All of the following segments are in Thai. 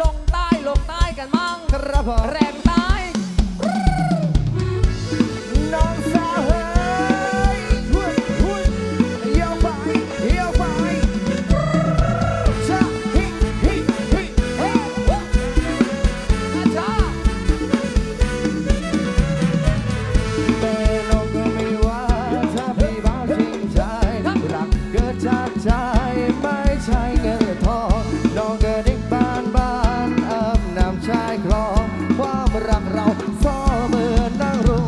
ลงใต้ลงใต้กันมั่งครับผมแรง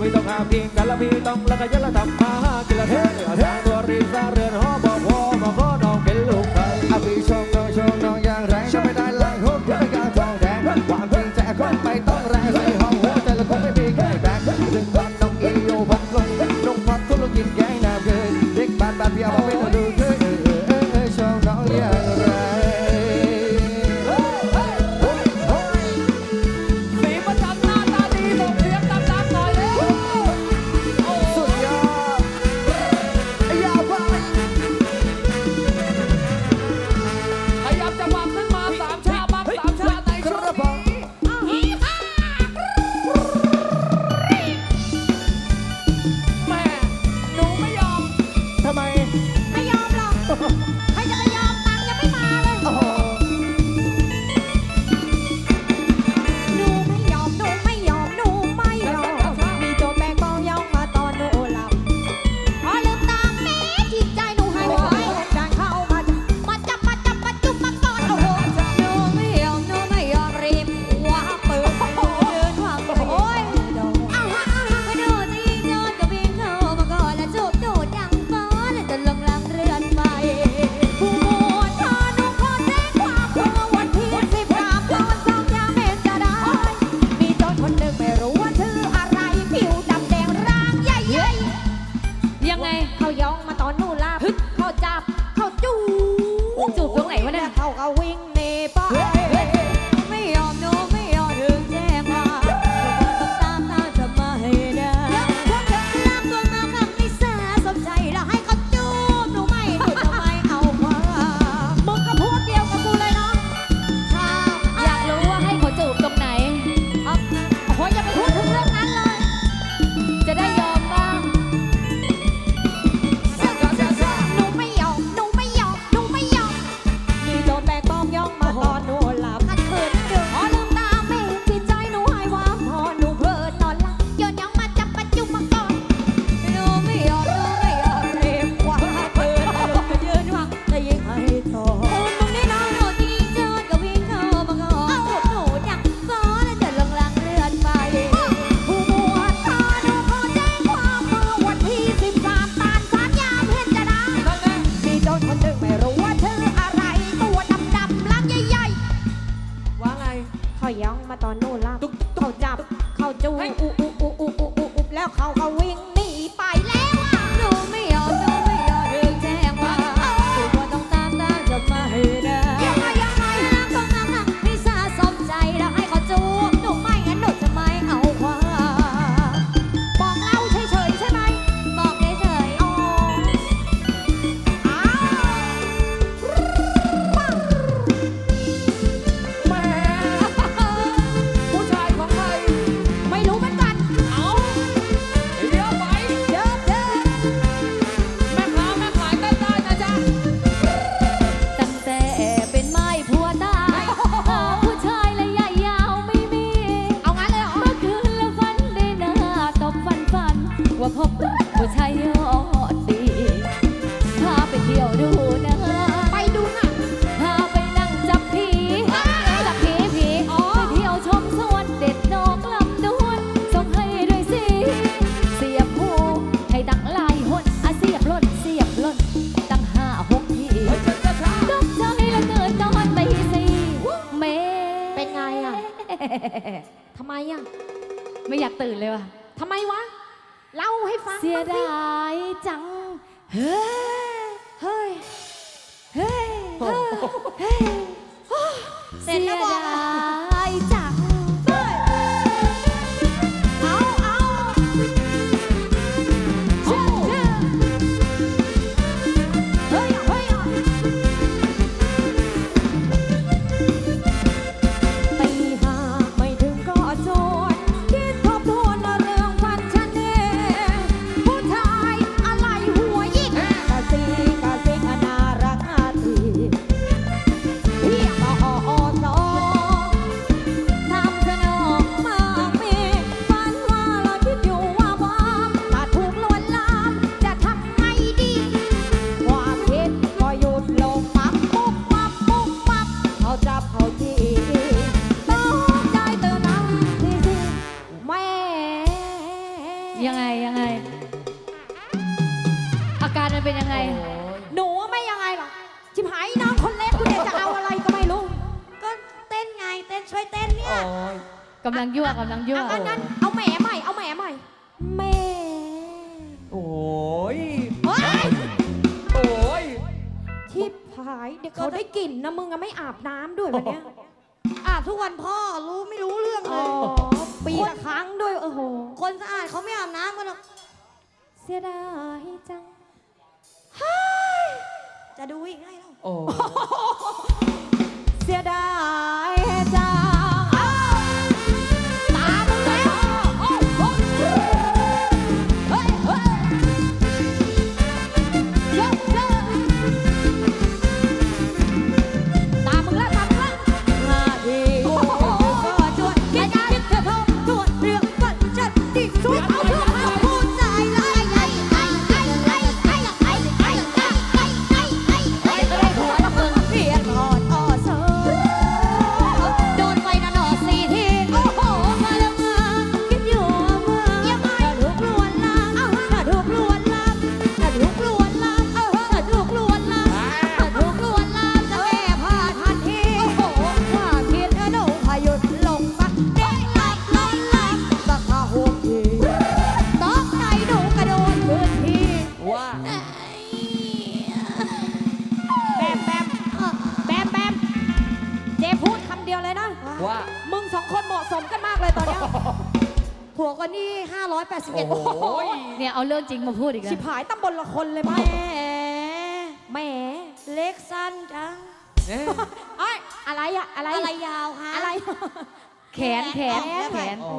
พี่ต้องหาเพียงกันละพี่ต้องละกันยะละทำมาหากินละเทเรืทางตัวรีสาเรือนหอบ 谢谢大家。 กำลังยั่วอ่งั้นเอาแหมใหม่เอาแหมใหม่แหมโอ้ยเฮ้ยโอ้ยที่หายเดี๋ยวเขาได้กลิ่นนะมึงอะไม่อาบน้ำด้วยวันเนี้ยอาบทุกวันพ่อรู้ไม่รู้เรื่องเลยปีละครั้งด้วยโอ้โห คนสะอาดเขาไม่อาบน้ำกันหรอกเสียดายจัง จะดูอีกไงล่าโอ้ยเสียดาย 2581 โอ้โห เนี่ยเอาเรื่องจริงมาพูดอีกแล้วชิบหายตำบลละคนเลยแหมแหมเล็กสั้นจังเอ้ยอะไรอะอะไรอะไรยาวคะอะไร แขนแขนแขน โอ้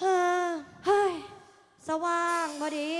โเฮ้ย สว่างพอดี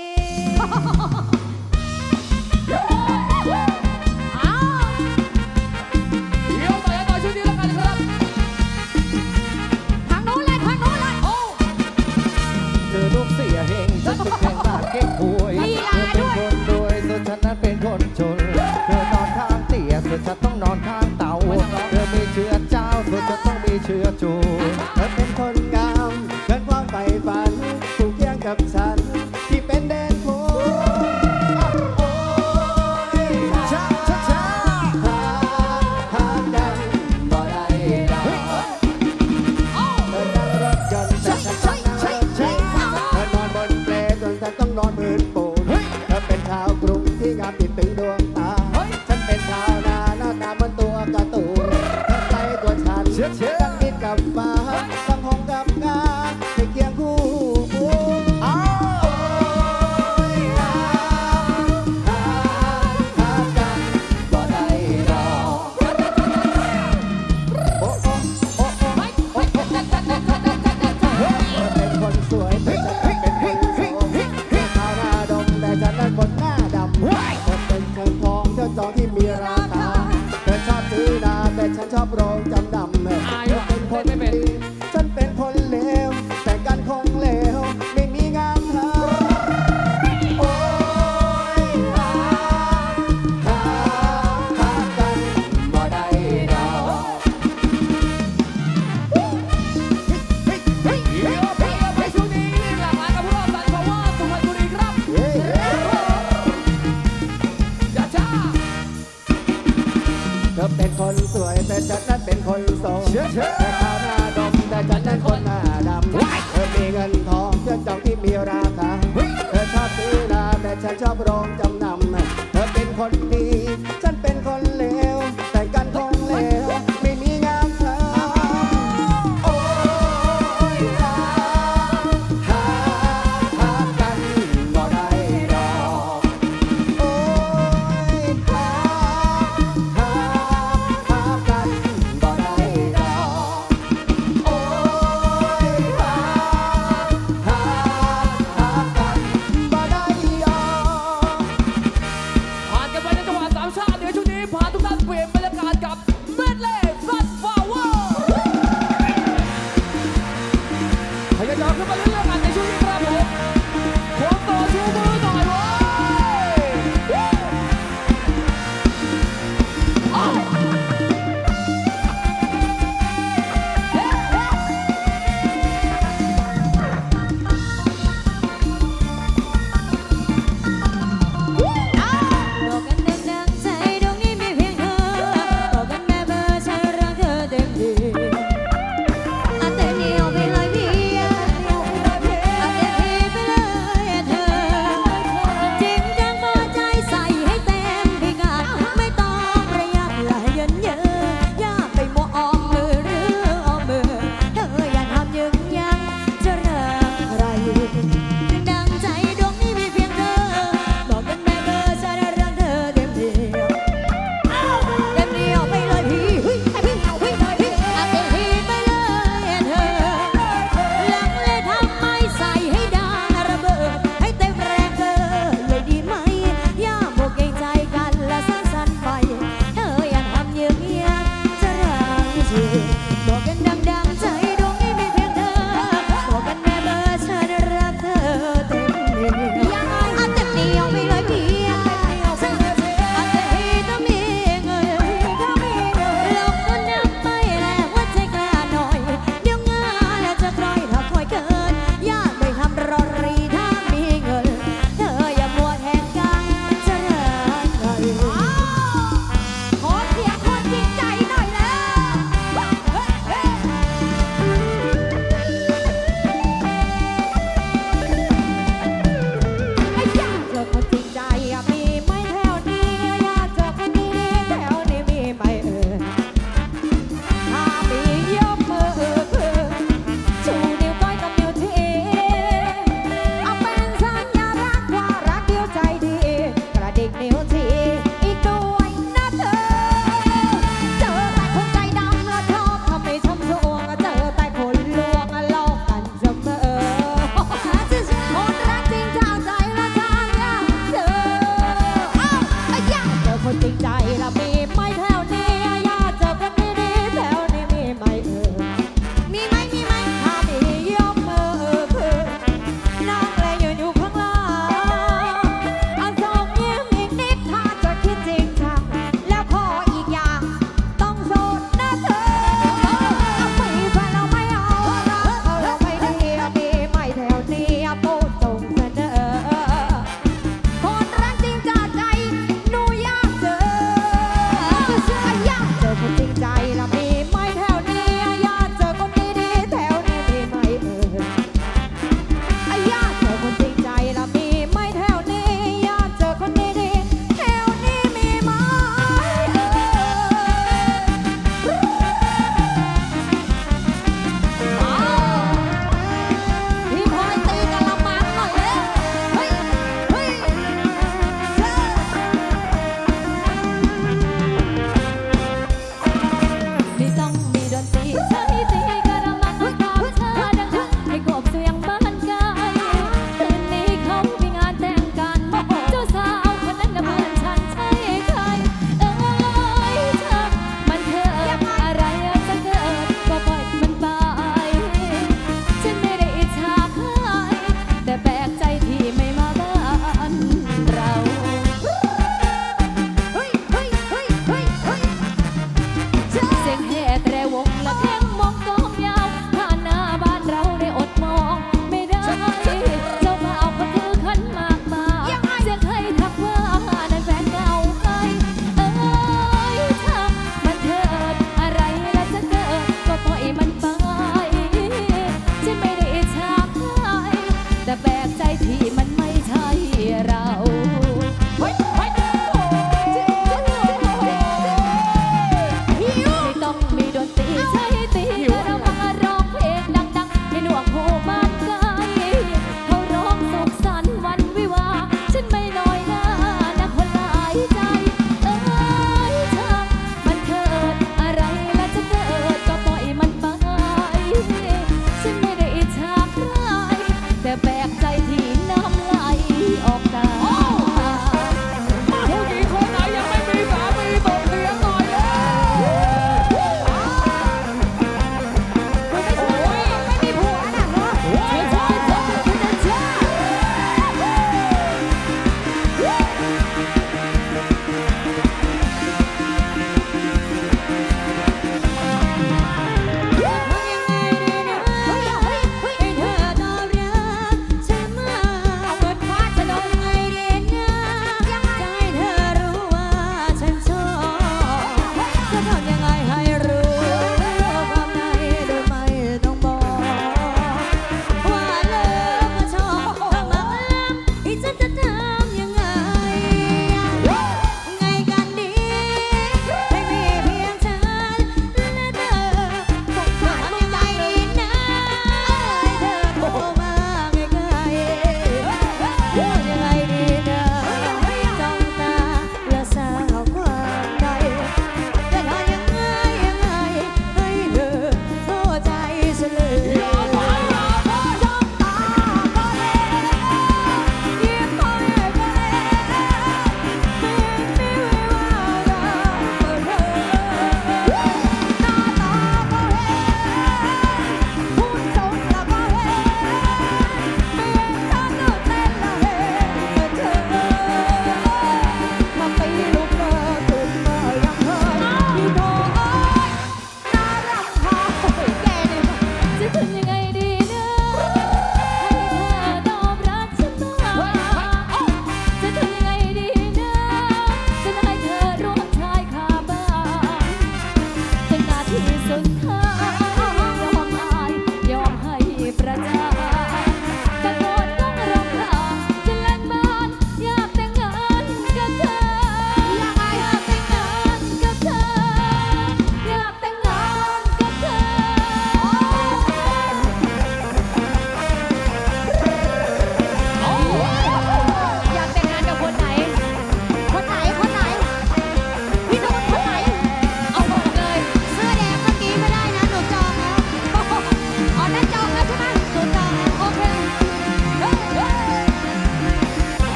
มีรา เธอเป็นคนสวยแต่ฉันนั้นเป็นคนโสดเธอเแต่ขาวหน้าดำแต่ฉันนั้นคนหน้าดำเธอมีเงินทองเครื่องจองที่มีราคาเธอชอบซื้อนาแต่ฉันชอบรองจำนำเธอเป็นคนดีฉันเปน